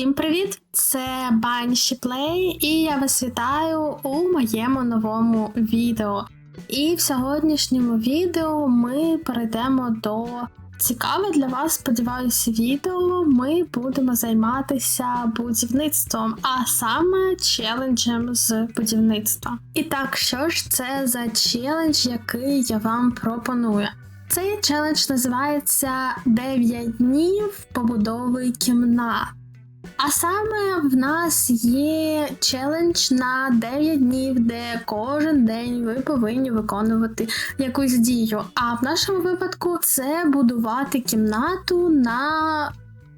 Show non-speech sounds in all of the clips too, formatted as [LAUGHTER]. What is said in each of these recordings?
Всім привіт! Це Банші Плей, і я вас вітаю у моєму новому відео. І в сьогоднішньому відео ми перейдемо до цікаве для вас, сподіваюся, відео. Ми будемо займатися будівництвом, а саме челенджем з будівництва. І так, що ж це за челендж, який я вам пропоную? Цей челендж називається 9 днів побудови кімнат. А саме в нас є челендж на 9 днів, де кожен день ви повинні виконувати якусь дію. А в нашому випадку це будувати кімнату на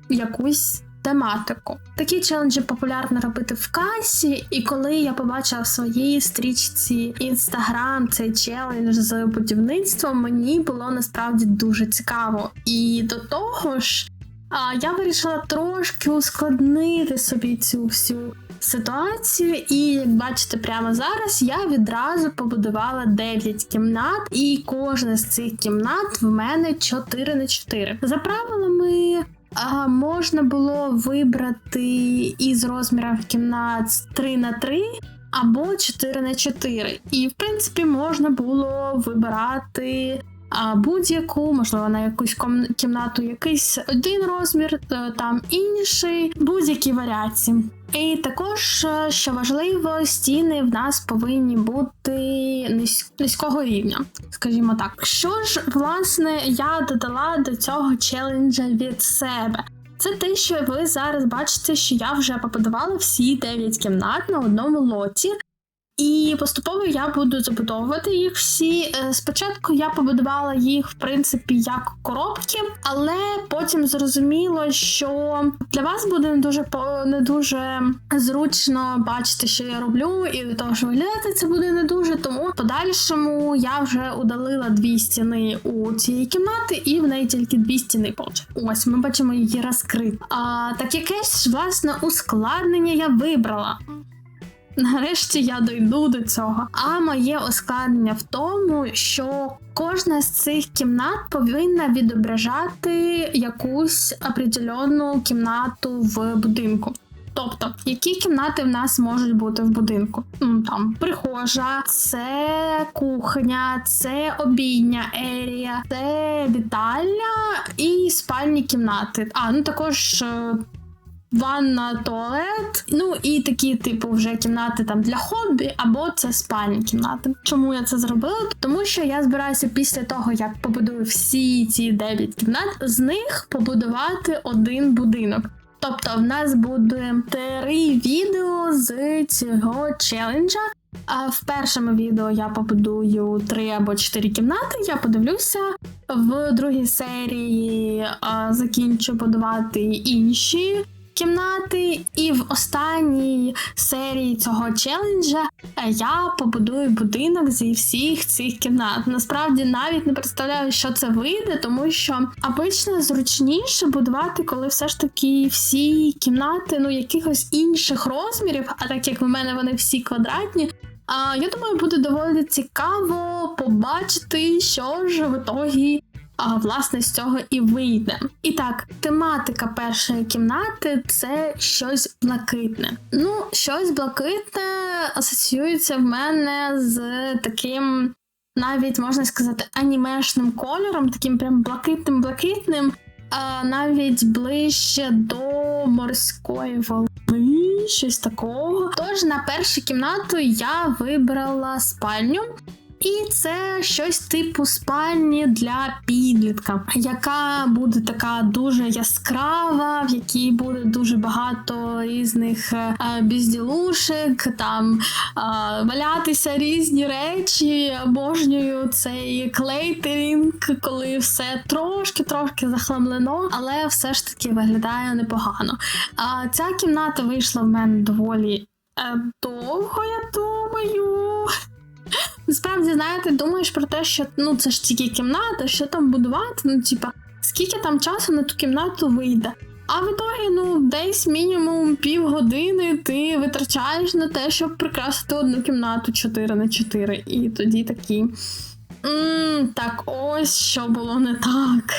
якусь. Тематику. Такі челенджі популярно робити в касі, і коли я побачила в своїй стрічці інстаграм цей челендж з будівництвом, мені було насправді дуже цікаво. І до того ж, а я вирішила трошки ускладнити собі цю всю ситуацію, і як бачите, прямо зараз я відразу побудувала 9 кімнат, і кожна з цих кімнат в мене 4 на 4. За правилами. А можна було вибрати із розмірів кімнат 3 на 3 або 4 на 4. І, в принципі, можна було вибирати а будь-яку, можливо, на якусь кімнату якийсь один розмір, е, там інший, будь-які варіації. І також, е, що важливо, стіни в нас повинні бути низького рівня, скажімо так. Що ж, власне, я додала до цього челенджа від себе. Це те, що ви зараз бачите, що я вже побудувала всі 9 кімнат на одному лоті. І поступово я буду забудовувати їх всі. Е, спочатку я побудувала їх, в принципі, як коробки, але потім зрозуміло, що для вас буде не дуже не дуже зручно бачити, що я роблю, і до того, що виглядати це буде не дуже. Тому подальшому я вже удалила дві стіни у цієї кімнати, і в неї тільки дві стіни. Ось ми бачимо її розкрити. А так якесь власне ускладнення я вибрала. Нарешті я дойду до цього. А моє ускладнення в тому, що кожна з цих кімнат повинна відображати якусь определенну кімнату в будинку. Тобто, які кімнати в нас можуть бути в будинку? Ну там прихожа, це кухня, це обійня ерія, це вітальня і спальні кімнати. А ну також е, ванна, туалет, ну і такі, типу, вже кімнати там для хобі, або це спальні кімнати. Чому я це зробила? Тому що я збираюся після того, як побудую всі ці 9 кімнат, з них побудувати один будинок. Тобто в нас буде три відео з цього челенджа. А в першому відео я побудую три або чотири кімнати. Я подивлюся. В другій серії а, закінчу будувати інші кімнати, і в останній серії цього челенджа е, я побудую будинок зі всіх цих кімнат. Насправді навіть не представляю, що це вийде, тому що обично зручніше будувати, коли все ж таки всі кімнати ну якихось інших розмірів, а так як в мене вони всі квадратні. А я думаю, буде доволі цікаво побачити, що ж в ітогі а власне з цього і вийде. І так, тематика першої кімнати це щось блакитне. Ну, щось блакитне асоціюється в мене з таким, навіть можна сказати, анімешним кольором, таким прям блакитним-блакитним, а навіть ближче до морської волни, щось такого. Тож на першу кімнату я вибрала спальню. І це щось типу спальні для підлітка, яка буде така дуже яскрава, в якій буде дуже багато різних е, безділушек, там валятися різні речі. Обожнюю цей клейтерінг, коли все трошки-трошки захламлено, але все ж таки виглядає непогано. А ця кімната вийшла в мене доволі е, довго, я думаю. Насправді, знаєте, думаєш про те, що ну це ж тільки кімната, що там будувати, ну типа, скільки там часу на ту кімнату вийде. А в ітогі, ну, десь мінімум півгодини ти витрачаєш на те, щоб прикрасити одну кімнату 4 на 4 І тоді такі. М, так, ось що було не так.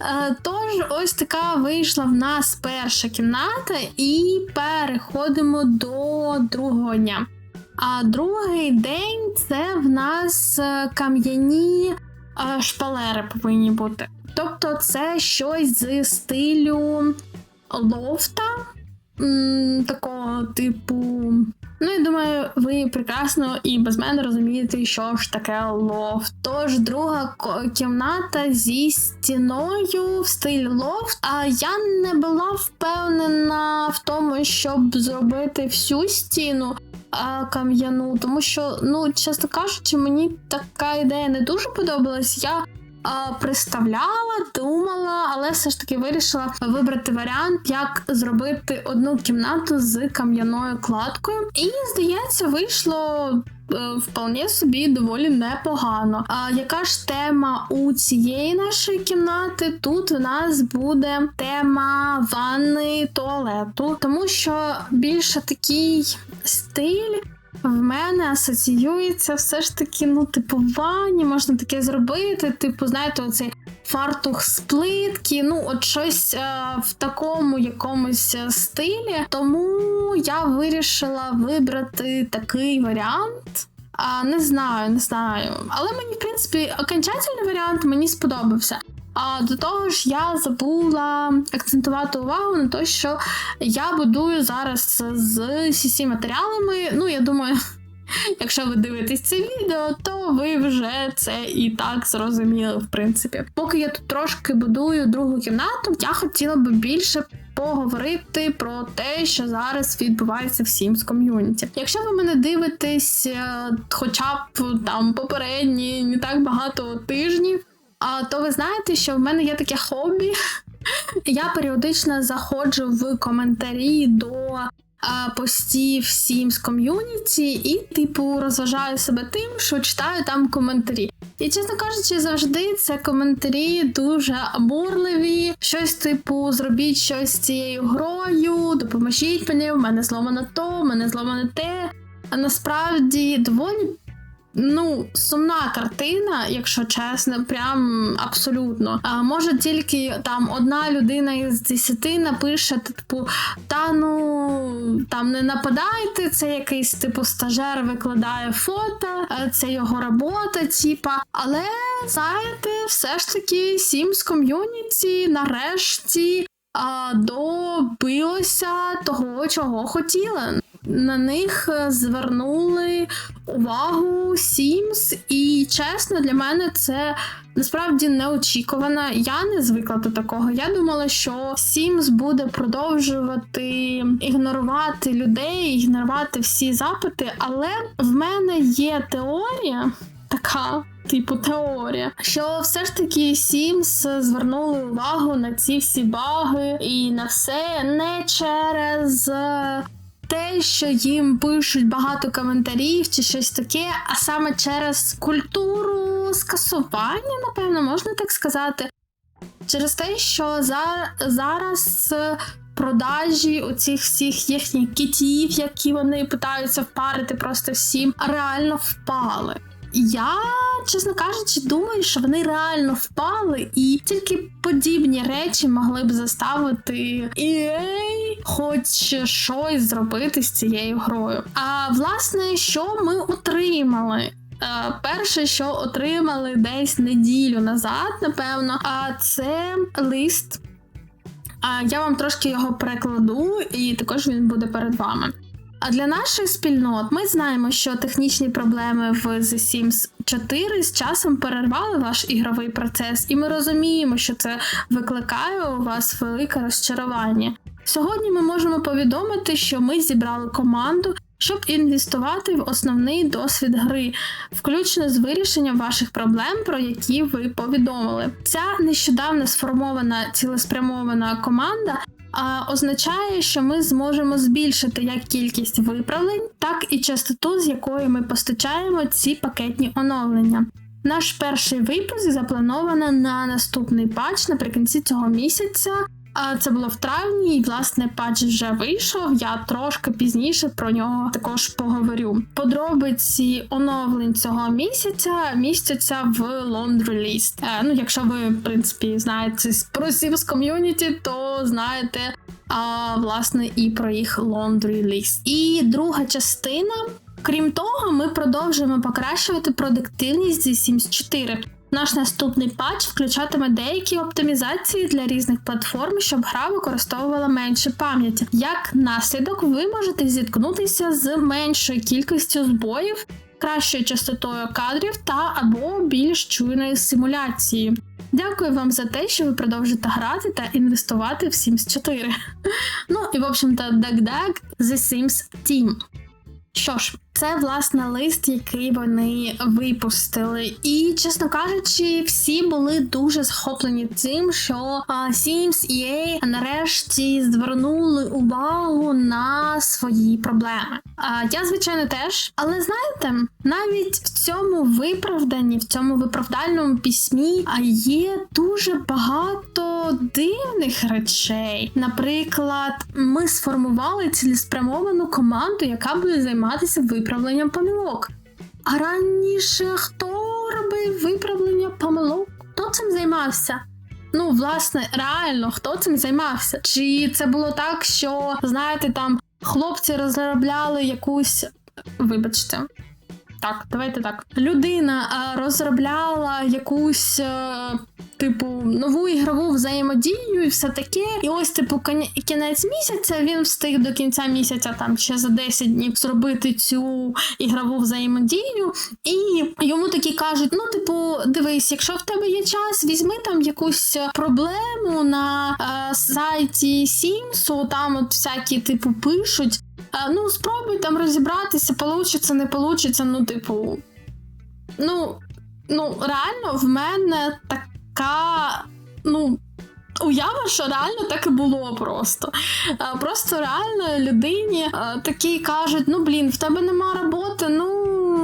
Е, Тож, ось така вийшла в нас перша кімната, і переходимо до другого дня. А другий день це в нас е, кам'яні е, шпалери повинні бути. Тобто, це щось з стилю лофта, такого типу. Ну, я думаю, ви прекрасно і без мене розумієте, що ж таке лофт. Тож друга кімната зі стіною в стилі лофт. А я не була впевнена в тому, щоб зробити всю стіну. Кам'яну, тому що, ну, чесно кажучи, мені така ідея не дуже подобалась. Я а, представляла, думала, але все ж таки вирішила вибрати варіант, як зробити одну кімнату з кам'яною кладкою. І здається, вийшло. Е, Вполне собі доволі непогано. А яка ж тема у цієї нашої кімнати? Тут в нас буде тема ванни туалету, тому що більше такий стиль в мене асоціюється все ж таки, ну, типу, ванні можна таке зробити. Типу, знаєте, оцей фартух з плитки, ну, от щось е, в такому якомусь е, стилі. Тому я вирішила вибрати такий варіант. А, не знаю, не знаю. Але мені, в принципі, окончательний варіант мені сподобався. А до того ж, я забула акцентувати увагу на те, що я будую зараз з cc матеріалами. Ну, я думаю, якщо ви дивитесь це відео, то ви вже це і так зрозуміли, в принципі. Поки я тут трошки будую другу кімнату, я хотіла би більше. Поговорити про те, що зараз відбувається в Sims ком'юніті. Якщо ви мене дивитесь, е, хоча б там попередні не так багато тижнів, а то ви знаєте, що в мене є таке хобі. [LAUGHS] Я періодично заходжу в коментарі до а, всім з ком'юніті і, типу, розважаю себе тим, що читаю там коментарі. І, чесно кажучи, завжди це коментарі дуже обурливі. Щось, типу, зробіть щось з цією грою, допоможіть мені, в мене зломано то, в мене зломано те. А насправді доволі Ну, сумна картина, якщо чесно, прям абсолютно. А може тільки там одна людина із десяти напише, типу, та ну там не нападайте, це якийсь типу стажер викладає фото, е, це його робота, типа. Але знаєте, все ж таки Sims ком'юніті нарешті а, добилося того, чого хотіла. На них е, звернули увагу Sims, і чесно, для мене це насправді неочікувано. Я не звикла до такого. Я думала, що Sims буде продовжувати ігнорувати людей, ігнорувати всі запити, але в мене є теорія така. Типу теорія, що все ж таки Sims звернули увагу на ці всі баги і на все не через е, те, що їм пишуть багато коментарів чи щось таке, а саме через культуру скасування, напевно, можна так сказати. Через те, що за, зараз е, продажі оцих всіх їхніх кітів, які вони питаються впарити просто всім, реально впали. Я, чесно кажучи, думаю, що вони реально впали, і тільки подібні речі могли б заставити EA хоч щось зробити з цією грою. А власне, що ми отримали? Е, Перше, що отримали десь неділю назад, напевно, а це лист. Я вам трошки його перекладу, і також він буде перед вами. А для наших спільнот ми знаємо, що технічні проблеми в The Sims 4 з часом перервали ваш ігровий процес, і ми розуміємо, що це викликає у вас велике розчарування. Сьогодні ми можемо повідомити, що ми зібрали команду, щоб інвестувати в основний досвід гри, включно з вирішенням ваших проблем, про які ви повідомили. Ця нещодавно сформована цілеспрямована команда а, означає, що ми зможемо збільшити як кількість виправлень, так і частоту, з якою ми постачаємо ці пакетні оновлення. Наш перший випуск заплановано на наступний патч наприкінці цього місяця. А це було в травні, і власне патч вже вийшов. Я трошки пізніше про нього також поговорю. Подробиці оновлень цього місяця містяться в Laundry List. Е, ну, якщо ви, в принципі, знаєте про Sims ком'юніті, то знаєте. А власне і про їх Laundry List. І друга частина. Крім того, ми продовжуємо покращувати продуктивність зі Sims 4. Наш наступний патч включатиме деякі оптимізації для різних платформ, щоб гра використовувала менше пам'яті. Як наслідок, ви можете зіткнутися з меншою кількістю збоїв, кращою частотою кадрів та або більш чуйною симуляцією. Дякую вам за те, що ви продовжуєте грати та інвестувати в Sims 4. [LAUGHS] Ну і в общем-то, DuckDuck The Sims Team. Що ж, це власне лист, який вони випустили. І, чесно кажучи, всі були дуже захоплені тим, що Sims EA нарешті звернули увагу на свої проблеми. А я, звичайно, теж. Але знаєте, навіть в цьому виправданні, в цьому виправдальному письмі є дуже багато дивних речей. Наприклад, ми сформували цілеспрямовану команду, яка буде займатися виправленням помилок. А раніше хто робив виправлення помилок? Хто цим займався? Ну, власне, реально, хто цим займався? Чи це було так, що, знаєте, там хлопці розробляли якусь. Вибачте. Так, давайте так. Людина розробляла якусь. А, Типу, нову ігрову взаємодію і все таке. І ось, типу, кінець місяця він встиг до кінця місяця, там ще за 10 днів зробити цю ігрову взаємодію. І йому такі кажуть: ну, типу, дивись, якщо в тебе є час, візьми там якусь проблему на е, сайті Сімсу, там от всякі, типу, пишуть. Ну, спробуй там розібратися, получиться, не получиться. Ну, типу, ну, ну, реально в мене така, ну. Уява, що реально так і було просто. Просто реально людині такі кажуть: ну блін, в тебе нема роботи, ну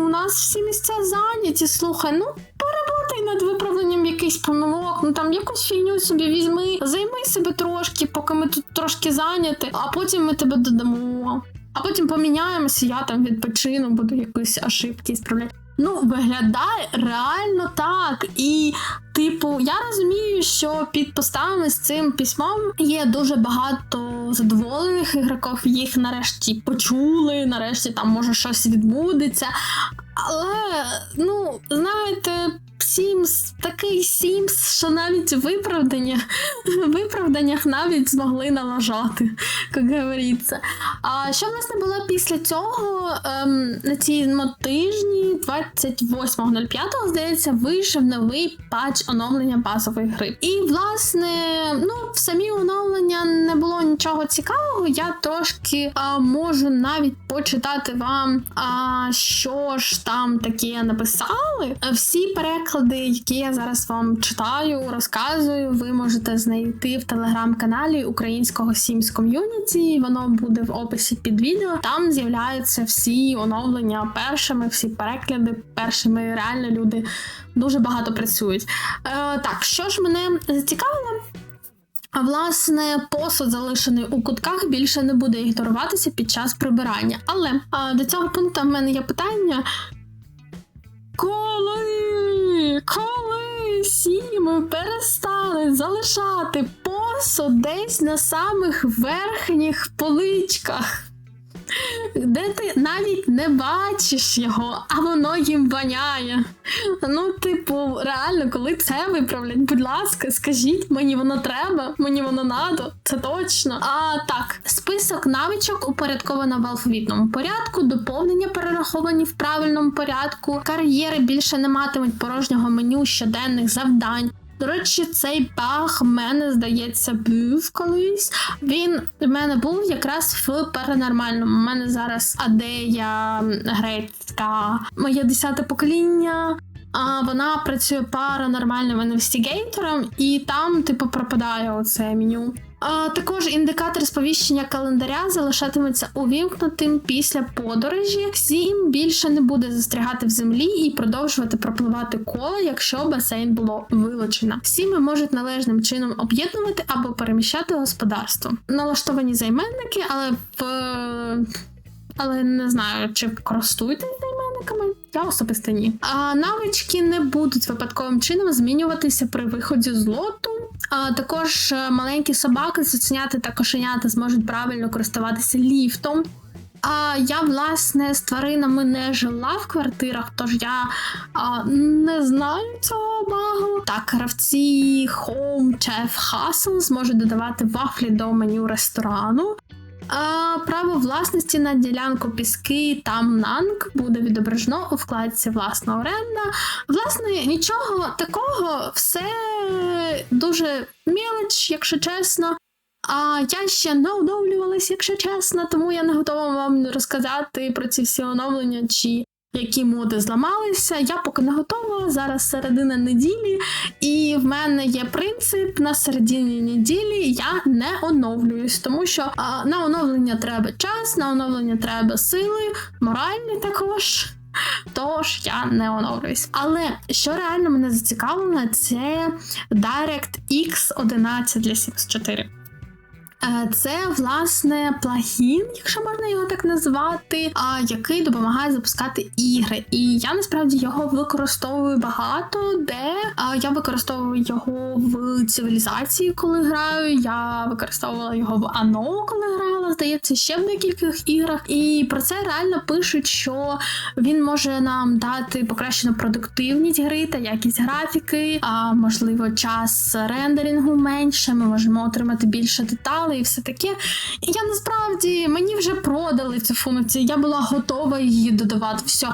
у нас всі місця зайняті. Слухай, ну поработай над виправленням якихось помилок, ну там якусь фігню собі візьми, займи себе трошки, поки ми тут трошки зайняті, а потім ми тебе додамо. А потім поміняємося, я там відпочину, буду якісь ошибки справляти. Ну, виглядає реально так. І, типу, я розумію, що під постами з цим письмом є дуже багато задоволених ігроків, їх нарешті почули, нарешті там може щось відбудеться. Але, ну, знаєте, Сімс такий Сімс, що навіть виправдання [LAUGHS] виправданнях навіть змогли налажати, як говориться. А що в нас не було після цього? Ем, на цьому тижні, 28.05, здається, вийшов новий патч оновлення базової гри. І, власне, ну, в самі оновлення не було нічого цікавого. Я трошки а, можу навіть почитати вам, а, що ж там таке написали. Всі переклад приклади, які я зараз вам читаю, розказую, ви можете знайти в телеграм-каналі українського Sims Community, Воно буде в описі під відео. Там з'являються всі оновлення першими, всі переклади першими. Реально люди дуже багато працюють. Е, Так, що ж мене зацікавило? А власне, посуд, залишений у кутках, більше не буде ігноруватися під час прибирання. Але а, до цього пункту в мене є питання. Коли, коли всі ми перестали залишати посуд десь на самих верхніх поличках де ти навіть не бачиш його, а воно їм воняє. Ну, типу, реально, коли це виправлять, будь ласка, скажіть, мені воно треба, мені воно надо, це точно. А так, список навичок упорядковано в алфавітному порядку, доповнення перераховані в правильному порядку, кар'єри більше не матимуть порожнього меню щоденних завдань. До речі, цей баг в мене, здається, був колись. Він в мене був якраз в паранормальному. У мене зараз адея грецька, моє десяте покоління. А вона працює паранормальним інвестигейтором, і там, типу, пропадає оце меню. А, також індикатор сповіщення календаря залишатиметься увімкнутим після подорожі. Сім більше не буде застрягати в землі і продовжувати пропливати коло, якщо басейн було вилучено. Сіми можуть належним чином об'єднувати або переміщати господарство. Налаштовані займенники, але в але не знаю, чи користуєтесь займенниками. Я особисто ні. А навички не будуть випадковим чином змінюватися при виході з лоту. А також е, маленькі собаки, цуценяти та кошенята зможуть правильно користуватися ліфтом. А я, власне, з тваринами не жила в квартирах, тож я а, не знаю цього багу. Так, гравці Home Chef Hustle зможуть додавати вафлі до меню ресторану. Право власності на ділянку піски там нанк буде відображено у вкладці власна оренда. Власне, нічого такого, все дуже мілоч, якщо чесно. А я ще не оновлювалась, якщо чесно, тому я не готова вам розказати про ці всі оновлення чи які моди зламалися. Я поки не готова. Зараз середина неділі, і в мене є принцип на середині неділі я не оновлююсь, тому що а, на оновлення треба час, на оновлення треба сили, моральні також. [LAUGHS] Тож я не оновлююсь. Але що реально мене зацікавило, це DirectX 11 для Sims 4. Е, це власне плагін, якщо можна його так назвати, який допомагає запускати ігри. І я насправді його використовую багато, де я використовую його в цивілізації, коли граю. Я використовувала його в Ано, коли грала, здається, ще в декількох іграх. І про це реально пишуть, що він може нам дати покращену продуктивність гри та якість графіки, а можливо, час рендерінгу менше. Ми можемо отримати більше деталей продали і все таке. І я насправді мені вже продали цю функцію, я була готова її додавати. Все.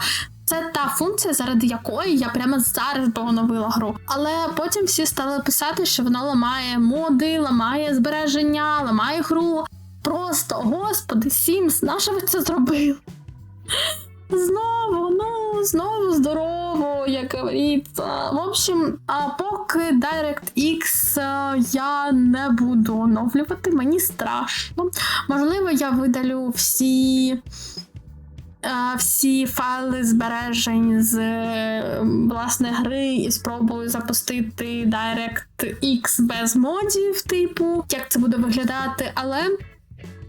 Це та функція, заради якої я прямо зараз поновила гру. Але потім всі стали писати, що вона ламає моди, ламає збереження, ламає гру. Просто, господи, Сімс, на що ви це зробили? Знову, ну, знову здорово, як говориться. В общем, а поки DirectX я не буду оновлювати, мені страшно. Можливо, я видалю всі. Всі файли збережень з власне гри і спробую запустити DirectX без модів, типу, як це буде виглядати, але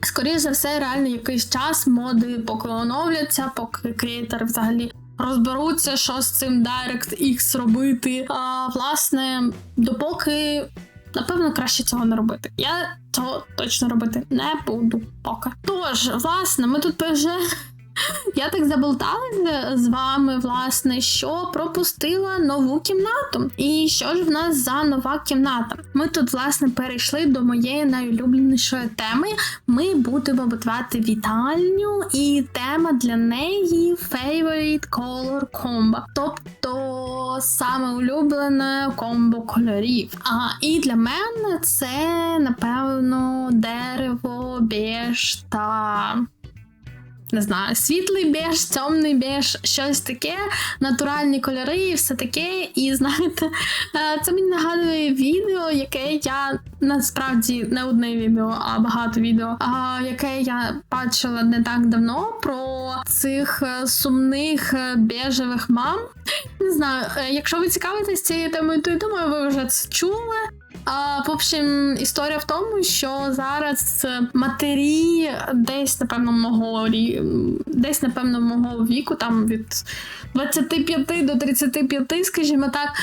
Скоріше за все, реально якийсь час моди поки оновляться, поки креатори взагалі розберуться, що з цим DirectX робити. А власне, допоки. Напевно, краще цього не робити. Я цього точно робити не буду поки. Тож, власне, ми тут вже я так заболталася з вами, власне, що пропустила нову кімнату. І що ж в нас за нова кімната? Ми тут, власне, перейшли до моєї найулюбленішої теми. Ми будемо будувати вітальню, і тема для неї Favorite Color Combo. Тобто саме улюблене комбо кольорів. А і для мене це, напевно, дерево, біж та не знаю, світлий беж, темний беж, щось таке, натуральні кольори і все таке. І знаєте, е, це мені нагадує відео, яке я насправді не одне відео, а багато відео, яке я бачила не так давно про цих е, сумних е, бежевих мам. Не знаю, якщо ви цікавитесь цією темою, то я думаю, ви вже це чули. А, В общем, історія в тому, що зараз матері десь, напевно, мого десь, напевно, мого віку, там від 25 до 35, скажімо так,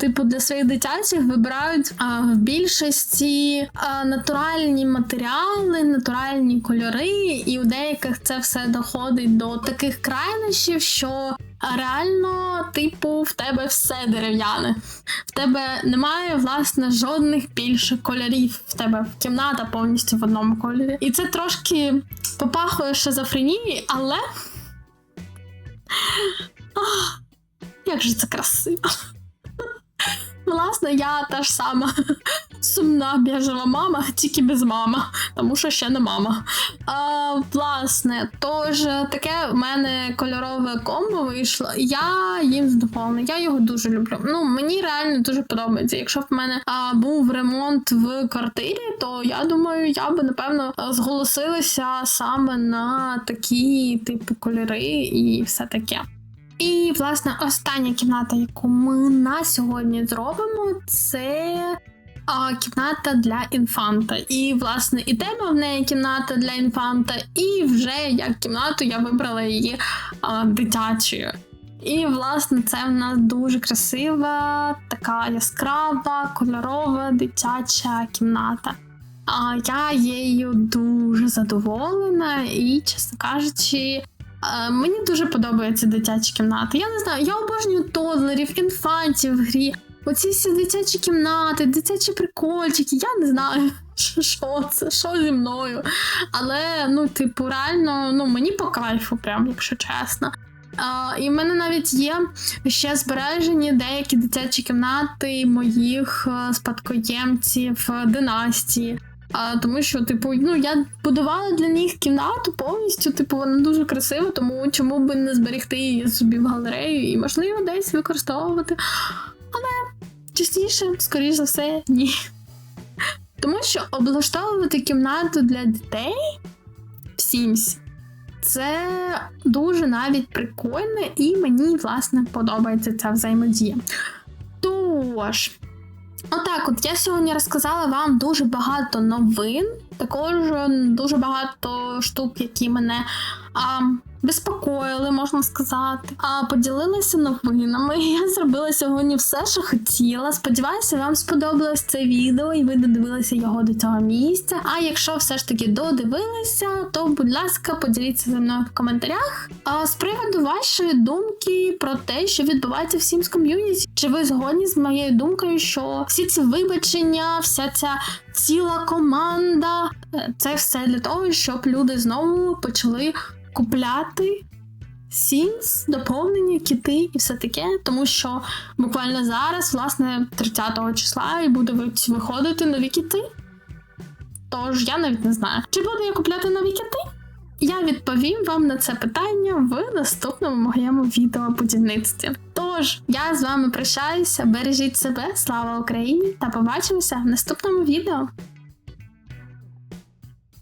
типу для своїх дитячих вибирають в більшості натуральні матеріали, натуральні кольори, і у деяких це все доходить до таких крайнощів, що реально, типу, в тебе все дерев'яне. В тебе немає, власне, жодних більше кольорів. В тебе кімната повністю в одному кольорі. І це трошки попахує шизофренії, але. Ах, [LAUGHS] як же це красиво! Власне, я та ж сама сумна біжева мама, тільки без мама, тому що ще не мама. А, власне, тож таке в мене кольорове комбо вийшло. Я їм задоволена, я його дуже люблю. Ну, мені реально дуже подобається. Якщо б в мене а, був ремонт в квартирі, то я думаю, я би напевно зголосилася саме на такі типу кольори і все таке. І, власне, остання кімната, яку ми на сьогодні зробимо, це а, кімната для інфанта. І, власне, і тема в неї кімната для інфанта, і вже як кімнату я вибрала її а, дитячою. І, власне, це в нас дуже красива, така яскрава, кольорова дитяча кімната. А я її дуже задоволена, і, чесно кажучи, Мені дуже подобаються дитячі кімнати. Я не знаю, я обожнюю тодлерів, інфантів в грі. Оці всі дитячі кімнати, дитячі прикольчики, я не знаю, [LAUGHS] що це, що зі мною. Але, ну, типу, реально, ну, мені по кайфу, прям, якщо чесно. А, І в мене навіть є ще збережені деякі дитячі кімнати моїх е, спадкоємців династії. А, Тому що, типу, ну я будувала для них кімнату повністю, типу, вона дуже красива, тому чому би не зберегти її собі в галерею і, можливо, десь використовувати. Але частіше, скоріш за все, ні. Тому що облаштовувати кімнату для дітей в Sims це дуже навіть прикольно, і мені, власне, подобається ця взаємодія. Тож. Отак, от я сьогодні розказала вам дуже багато новин, також дуже багато штук, які мене а, безпокоїли, можна сказати. А поділилася новинами. [LAUGHS] Я зробила сьогодні все, що хотіла. Сподіваюся, вам сподобалось це відео, і ви додивилися його до цього місця. А якщо все ж таки додивилися, то будь ласка, поділіться зі мною в коментарях. А з вашої думки про те, що відбувається в Sims ком'юніті. Чи ви згодні з моєю думкою, що всі ці вибачення, вся ця ціла команда е, це все для того, щоб люди знову почали купляти Sims, доповнення, кіти і все таке, тому що буквально зараз, власне, 30 числа і будуть виходити нові кіти. Тож я навіть не знаю, чи буду я купляти нові кіти? Я відповім вам на це питання в наступному моєму відео будівництві. Тож, я з вами прощаюся, бережіть себе, слава Україні, та побачимося в наступному відео.